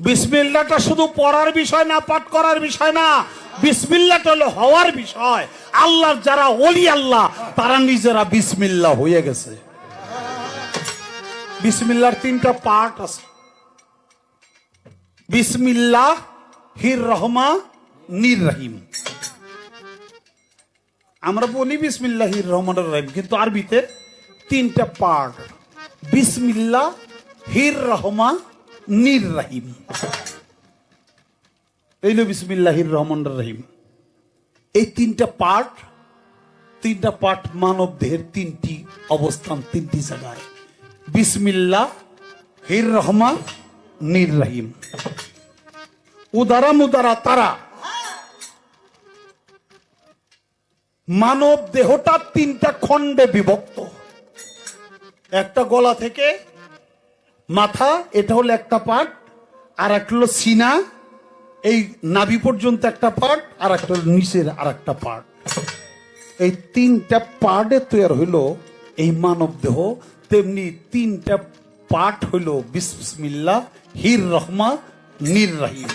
বিসমিল্লাটা শুধু পড়ার বিষয় না, পাঠ করার বিষয় না বিসমিল্লাটা হলো হওয়ার বিষয়। আল্লাহর যারা ওলি আল্লাহ, তারা নিজেরা বিসমিল্লা হয়ে গেছে। বিসমিল্লার তিনটা পার্ট আছে। বিসমিল্লাহ, হির রহমা, নির রহিম। আমরা বলি বিসমিল্লাহ, হির রহমান রহিম, কিন্তু আরবিতে তিনটা পার্ট। বিসমিল্লাহ, হির রহমা নির রহিম এই বিসমিল্লাহির রহমান রহিম। এই তিনটা পার্ট তিনটা পার্ট মানব দেহের তিনটি অবস্থান, তিনটি জায়গায়। বিসমিল্লাহ হির রহমান নির রহিম উদারা তারা। মানব দেহটা তিনটা খণ্ডে বিভক্ত। একটা গলা থেকে মাথা, এটা হলো একটা পার্ট আর একটা হলো সিনা, এই নাভি পর্যন্ত একটা পার্ট আর একটা হলো নিচের আর একটা পার্ট এই তিনটা পার্টে তৈরি হইল এই মানব দেহ, তেমনি তিনটা পার্ট হইল বিসমিল্লাহ, হির রহমা, নির রাহিম।